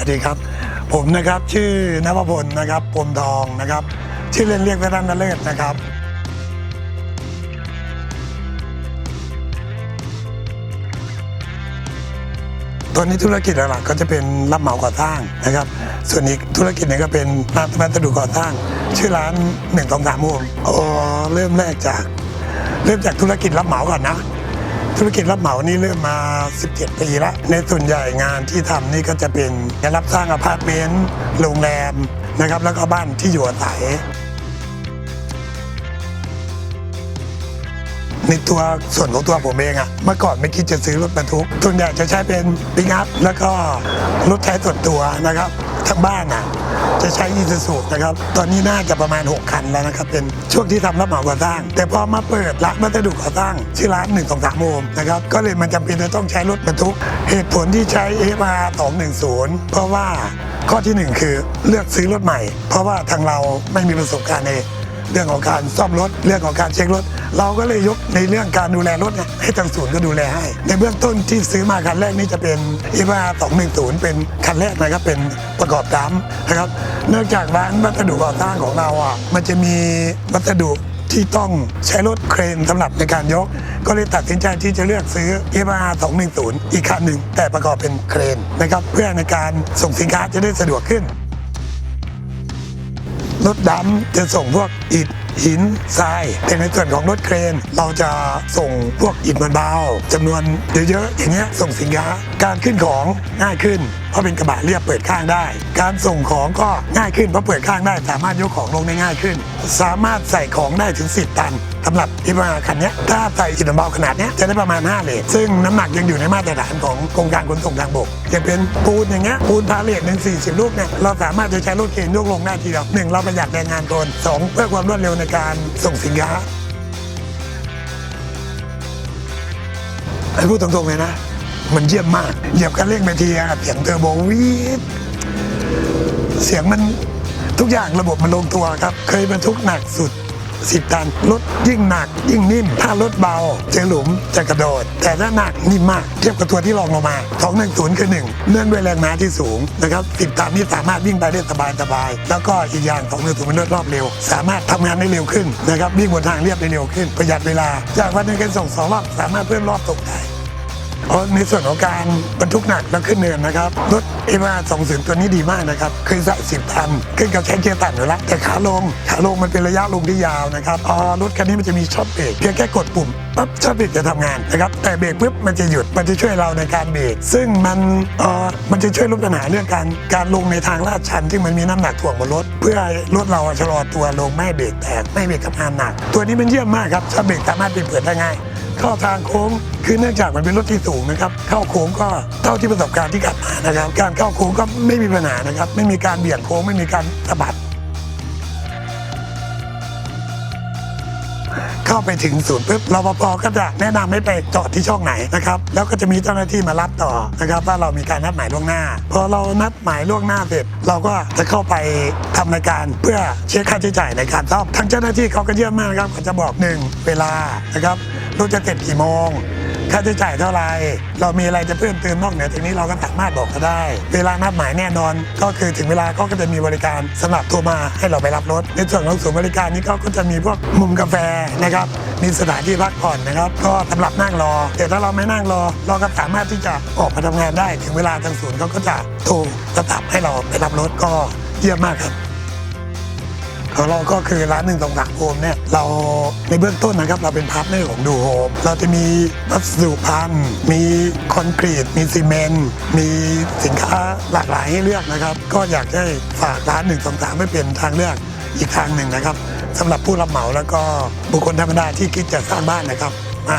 วัสดีครับ ผมนะครับชื่อนวพลนะครับปมทองนะครับ ชื่อเล่นเรียกว่าท่านนเลิศนะครับตอนนี้ธุรกิจหลักๆก็จะเป็นรับเหมาก่อสร้างนะครับ ส่วนอีกธุรกิจนึงก็เป็นร้านวัสดุก่อสร้าง ชื่อร้านหนึ่งสองสามโมงอ๋อเริ่มแรกจาก เริ่มจากธุรกิจรับเหมาก่อนนะ ธุรกิจรับเหมานี่เริ่มมา 17 ปีล้วในส่วนใหญ่งานที่ทำนี่ก็จะเป็นงานรับสร้างอพาร์ตเมนต์โรงแรมนะครับแล้วก็บ้านที่อยู่อาศัยในตัวส่วนของตัวผมเองอะเมื่อก่อนไม่คิดจะซื้อรถบรรทุกส่วนใหญ่จะใช้เป็นปิกอัพแล้วก็รถใช้ส่วนตัวนะครับ ทั้งบ้านอะจะใช้อีซูซูนะครับ ตอนนี้น่าจะประมาณ 6 คันแล้วนะครับ เป็นช่วงที่ทำรับเหมาก่อสร้าง แต่พอมาเปิดร้านวัสดุก่อสร้างชื่อร้าน1 2 3โมมนะครับ ก็เลยมันจำเป็นจะต้องใช้รถบรรทุก เหตุผลที่ใช้ FR 210 เพราะว่าข้อทีหนึ่1 คือเลือกซื้อรถใหม่ เพราะว่าทางเราไม่มีประสบการณ์ใน เรื่องของการซ่อมรถ เรื่องของการเช็ครถ เราก็เลยยกในเรื่องการดูแลรถให้ทางศูนย์ก็ดูแลให้ ในเบื้องต้นที่ซื้อมาคันแรกนี่จะเป็นอีวา210 เป็นคันแรกนะครับเป็นประกอบดัมนะครับ เนื่องจากร้านวัสดุก่อสร้างของเราอะมันจะมีวัสดุที่ต้องใช้รถเครนสำหรับในการยก ก็เลยตัดสินใจที่จะเลือกซื้อ e v a 210 อีกคันหนึ่ง แต่ประกอบเป็นเครนนะครับ เพื่อในการส่งสินค้าจะได้สะดวกขึ้น รถดำจะส่งพวกอิฐหินทรายแต่ในส่วนของรถเครน เราจะส่งพวกอิฐมันเบาจำนวนเยอะๆอย่างเงี้ยส่งสินค้าการขึ้นของง่ายขึ้น เพราะเป็นกระบะเรียบเปิดข้างได้ การส่งของก็ง่ายขึ้นเพราะเปิดข้างได้ สามารถยกของลงได้ง่ายขึ้น สามารถใส่ของได้ถึง 10 ตันสำหรับที่มาคันนี้ถ้าใส่อินเบาขนาดนี้จะได้ประมาณ 5 เลทซึ่งน้ำหนักยังอยู่ในมาตรฐานของกรมการขนส่งทางบกอย่างเป็นปูนอย่างเงี้ยปูนพาเลทหนึ่งสี่สิบลูกเนี่ยเราสามารถจะใช้รถเข็นยกลงได้ทีเดียวหนึ่งเราประหยัดแรงงานคนสองเพื่อความรวดเร็วในการส่งสินค้าไอ้พูดตรงๆเลยนะ มันเยี่ยมมาก เหยียบคันเร่งไปทีเสียงเทอร์โบวีดเสียงมันทุกอย่างระบบมันลงตัวครับ เคยบรรทุกหนักสุด10ตันรถยิ่งหนัก ยิ่งนิ่ม ถ้ารถเบา เจอหลุมจะกระโดด แต่ถ้าหนักนิ่มมาก เทียบกับตัวที่รองลงมา 210 คือ 1 เนื่องด้วยแรงม้าที่สูงนะครับ10ตันนี่สามารถวิ่งไปได้สบายสบายๆแล้วก็อีกอย่าง210เป็นรถรอบเร็ว สามารถทำงานได้เร็วขึ้นนะครับวิ่งบนทางเรียบได้เร็วขึ้น ประหยัดเวลา จากวันหนึงการส่งสองรอบสามารถเพิ่มรอบตกได้ เพราะในส่วนของการบรรทุกหนักแล้วขึ้นเนินนะครับรถเอวาสองศูนย์ตัวนี้ดีมากนะครับเคยใส่สิบตันขึ้นกับใช้เกียร์ต่ำอยู่แล้วแต่ขาลงขาลงมันเป็นระยะลงที่ยาวนะครับอ๋อรถคันนี้มันจะมีช็อตเบรกเพียงแค่กดปุ่มปั๊บช็อตเบรกจะทำงานนะครับแต่เบรกปุ๊บมันจะหยุดมันจะช่วยเราในการเบรกซึ่งมันเออมันจะช่วยลดปัญหาเรื่องการการลงในทางลาดชันที่มันมีน้ำหนักถ่วงบนรถเพื่อรถเราชะลอตัวลงไม่เบรกแตกไม่เบรกกับงานหนัก ตัวนี้มันเยี่ยมมากครับช็อตเบรกสามารถเป็นเปิดได้ง่าย เข้าทางโค้ง คือเนื่องจากมันเป็นรถที่สูงนะครับ เข้าโค้งก็เท่าที่ประสบการณ์ที่กลับมานะครับ การเข้าโค้งก็ไม่มีปัญหานะครับ ไม่มีการเบี่ยงโค้งไม่มีการสะบัด เข้าไปถึงศูนย์ปุ๊บรปภก็จะแนะนำให้ไปจอดที่ช่องไหนนะครับ แล้วก็จะมีเจ้าหน้าที่มารับต่อนะครับว่าเรามีการนัดหมายล่วงหน้า พอเรานัดหมายล่วงหน้าเสร็จเราก็จะเข้าไปทำรายการเพื่อเช็คค่าใช้จ่ายในการซ่อมทางเจ้าหน้าที่เขาก็เยี่ยมมากนะครับเขาจะบอกหนึ่งเวลานะครับ รถจะเสร็จกี่โมง ค่าใช้จ่ายเท่าไร เรามีอะไรจะเพิ่มเติมนอกเหนือจากนี้เราก็สามารถบอกเขาได้ เวลานัดหมายแน่นอน ก็คือถึงเวลาเขาก็จะมีบริการสำหรับโทรมาให้เราไปรับรถ ในส่วนของศูนย์บริการนี้เขาก็จะมีพวกมุมกาแฟนะครับ มีสถานที่พักผ่อนนะครับ ก็สำหรับนั่งรอ แต่ถ้าเราไม่นั่งรอ เราก็สามารถที่จะออกมาทำงานได้ ถึงเวลาทางศูนย์เขาก็จะโทรจะตับให้เราไปรับรถก็เยี่ยมมากครับ ของเราก็คือร้านหนึ่งสองสามโฮมเนี่ยเราในเบื้องต้นนะครับเราเป็นพาร์ทเนอร์ของดูโฮมเราจะมีวัสดุพันมีคอนกรีต มีซีเมนต์มีสินค้าหลากหลายให้เลือกนะครับ ก็อยากให้ฝากร้านหนึ่งสองสามไม่เป็นทางเลือกอีกทางหนึ่งนะครับสำหรับผู้รับเหมาแล้วก็บุคคลธรรมดาที่คิดจะสร้างบ้านนะครับ มา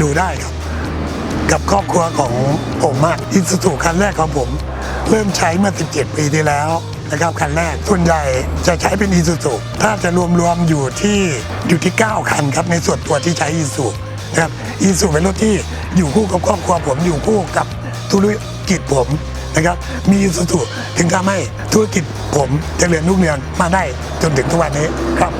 ดูได้ครับกับครอบครัวของผมอะอินสตูคันแรกของผม เริ่มใช้เมื่อ 17 ปีที่แล้ว นะครับคันแรก ส่วนใหญ่จะใช้เป็นอีซูซูถ้าจะรวมๆอยู่ที่อยู่ที่ 9 คันครับในส่วนตัวที่ใช้อีซูนะครับอีซูเป็นรถที่อยู่คู่กับครอบครัวผมอยู่คู่กับธุรกิจผมนะครับมีอีซูซูถึงทำให้ธุรกิจผมเจริญรุ่งเรืองมาได้จนถึงทุกวันนี้ครับ